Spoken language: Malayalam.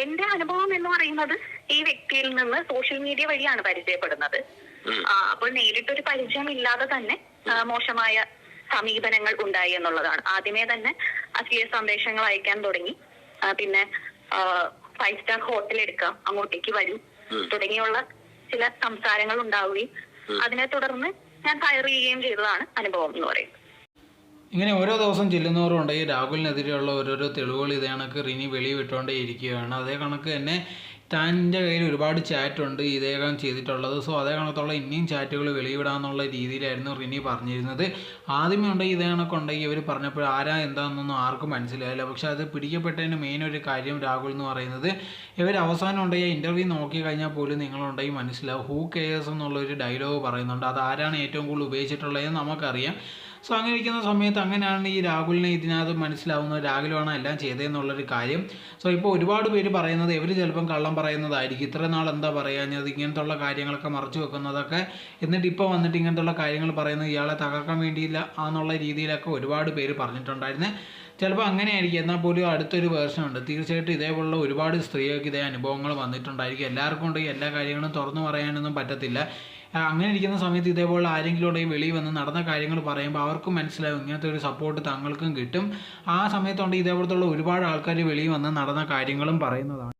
എന്റെ അനുഭവം എന്ന് പറയുന്നത് ഈ വ്യക്തിയിൽ നിന്ന് സോഷ്യൽ മീഡിയ വഴിയാണ് പരിചയപ്പെടുന്നത്. അപ്പൊ അപ്പോൾ നേരിട്ടൊരു പരിചയം ഇല്ലാതെ തന്നെ മോശമായ സമീപനങ്ങൾ ഉണ്ടായി എന്നുള്ളതാണ്. ആദ്യമേ തന്നെ അശ്ലീല സന്ദേശങ്ങൾ അയക്കാൻ തുടങ്ങി. പിന്നെ ഫൈവ് സ്റ്റാർ ഹോട്ടൽ എടുക്കാം അങ്ങോട്ടേക്ക് വരും. തുടങ്ങിയുള്ള ചില സംസാരങ്ങൾ ഉണ്ടാവുകയും അതിനെ തുടർന്ന് ഞാൻ ഫയർ ചെയ്യുകയും ചെയ്തതാണ് അനുഭവം എന്ന് പറയുന്നത്. ഇങ്ങനെ ഓരോ ദിവസം ചെല്ലുന്നവരും ഉണ്ട്. ഈ രാഹുലിനെതിരെയുള്ള ഓരോരോ തെളിവുകൾ ഇതേ കണക്ക് റിനി വെളിവിട്ടുകൊണ്ടേ ഇരിക്കുകയാണ് അതേ കണക്ക് തന്നെ താന്റെ കയ്യിൽ ഒരുപാട് ചാറ്റ് ഉണ്ട് ഇദ്ദേഹം ചെയ്തിട്ടുള്ളത്. സോ അതേ കണക്കുള്ള ഇനിയും ചാറ്റുകൾ വെളിവിടാമെന്നുള്ള രീതിയിലായിരുന്നു റിനി പറഞ്ഞിരുന്നത്. ആദ്യമേ ഉണ്ടെങ്കിൽ ഇതേ കണക്കുണ്ടെങ്കിൽ ഇവർ പറഞ്ഞപ്പോൾ ആരാ എന്താണെന്നൊന്നും ആർക്കും മനസ്സിലായില്ല. പക്ഷേ അത് പിടിക്കപ്പെട്ടതിന് മെയിൻ ഒരു കാര്യം രാഹുൽ എന്ന് പറയുന്നത് ഇവർ അവസാനം ഉണ്ടെങ്കിൽ ഇന്റർവ്യൂ നോക്കി കഴിഞ്ഞാൽ പോലും നിങ്ങളുണ്ടെങ്കിൽ മനസ്സിലാവും. ഹൂ കെയേഴ്സ് എന്നുള്ളൊരു ഡയലോഗ് പറയുന്നുണ്ട്. അത് ആരാണ് ഏറ്റവും കൂടുതൽ ഉപയോഗിച്ചിട്ടുള്ളതെന്ന് നമുക്കറിയാം. സോ അങ്ങനെ ഇരിക്കുന്ന സമയത്ത് അങ്ങനെയാണ് ഈ രാഹുലിനെ ഇതിനകത്ത് മനസ്സിലാവുന്നത്. രാഹുലാണ് എല്ലാം ചെയ്തതെന്നുള്ളൊരു കാര്യം. സോ ഇപ്പോൾ ഒരുപാട് പേര് പറയുന്നത് ഇവർ ചിലപ്പം കള്ളം പറയുന്നതായിരിക്കും. ഇത്ര നാൾ എന്താ പറയാഞ്ഞത് ഇങ്ങനത്തുള്ള കാര്യങ്ങളൊക്കെ മറച്ചു വെക്കുന്നതൊക്കെ. എന്നിട്ട് ഇപ്പോൾ വന്നിട്ട് ഇങ്ങനത്തുള്ള കാര്യങ്ങൾ പറയുന്നത് ഇയാളെ തകർക്കാൻ വേണ്ടിയില്ല എന്നുള്ള രീതിയിലൊക്കെ ഒരുപാട് പേര് പറഞ്ഞിട്ടുണ്ടായിരുന്നു. ചിലപ്പോൾ അങ്ങനെയായിരിക്കും. എന്നാൽ പോലും അടുത്തൊരു വേർഷൻ ഉണ്ട്. തീർച്ചയായിട്ടും ഇതേപോലുള്ള ഒരുപാട് സ്ത്രീകൾക്ക് ഇതേ അനുഭവങ്ങൾ വന്നിട്ടുണ്ടായിരിക്കും. എല്ലാവർക്കും ഉണ്ടെങ്കിൽ എല്ലാ കാര്യങ്ങളും തുറന്നു പറയാനൊന്നും പറ്റത്തില്ല. അങ്ങനെ ഇരിക്കുന്ന സമയത്ത് ഇതേപോലെ ആരെങ്കിലും ഉണ്ടെങ്കിൽ വെളിയിൽ വന്ന് നടന്ന കാര്യങ്ങൾ പറയുമ്പോൾ അവർക്കും മനസ്സിലാവും. ഇങ്ങനത്തെ ഒരു സപ്പോർട്ട് തങ്ങൾക്കും കിട്ടും. ആ സമയത്തുണ്ടെങ്കിൽ ഇതേപോലത്തുള്ള ഒരുപാട് ആൾക്കാർ വെളിയിൽ വന്ന് നടന്ന കാര്യങ്ങളും പറയുന്നതാണ്.